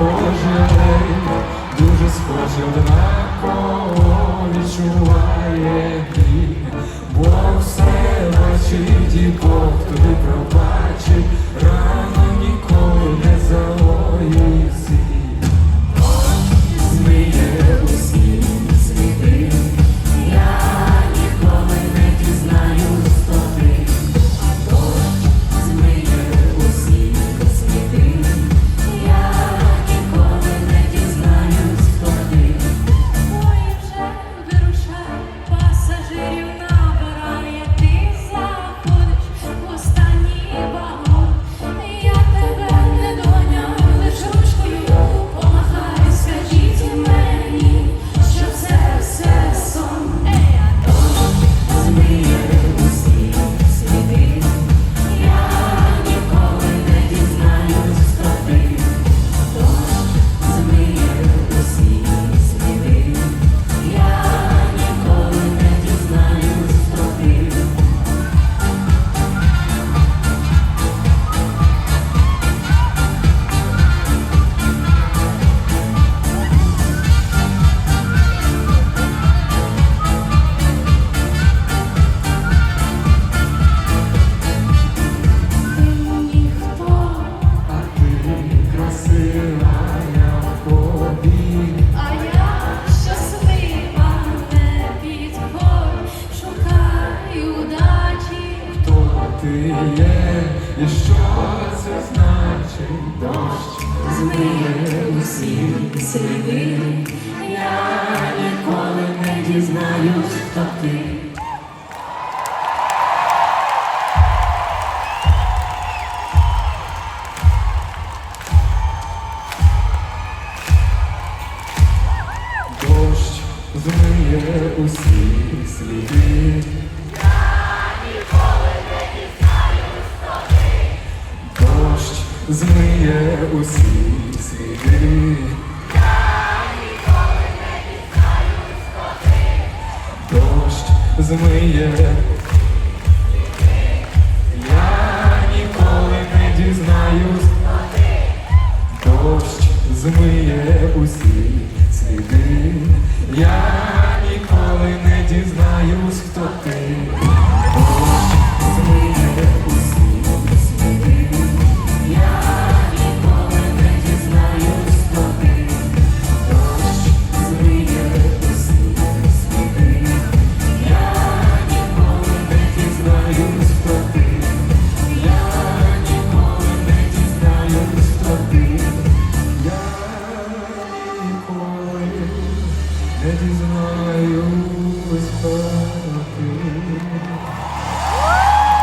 кожен дуже схожим на кожен. є, і що це значить дощ змиє усі сліди, я ніколи не дізнаюсь, хто ти. Дощ змиє усі. змиє усі сліди. Дощ змиє. Я ніколи не дізнаюсь. Дощ змиє усі. не дізнаюсь правди.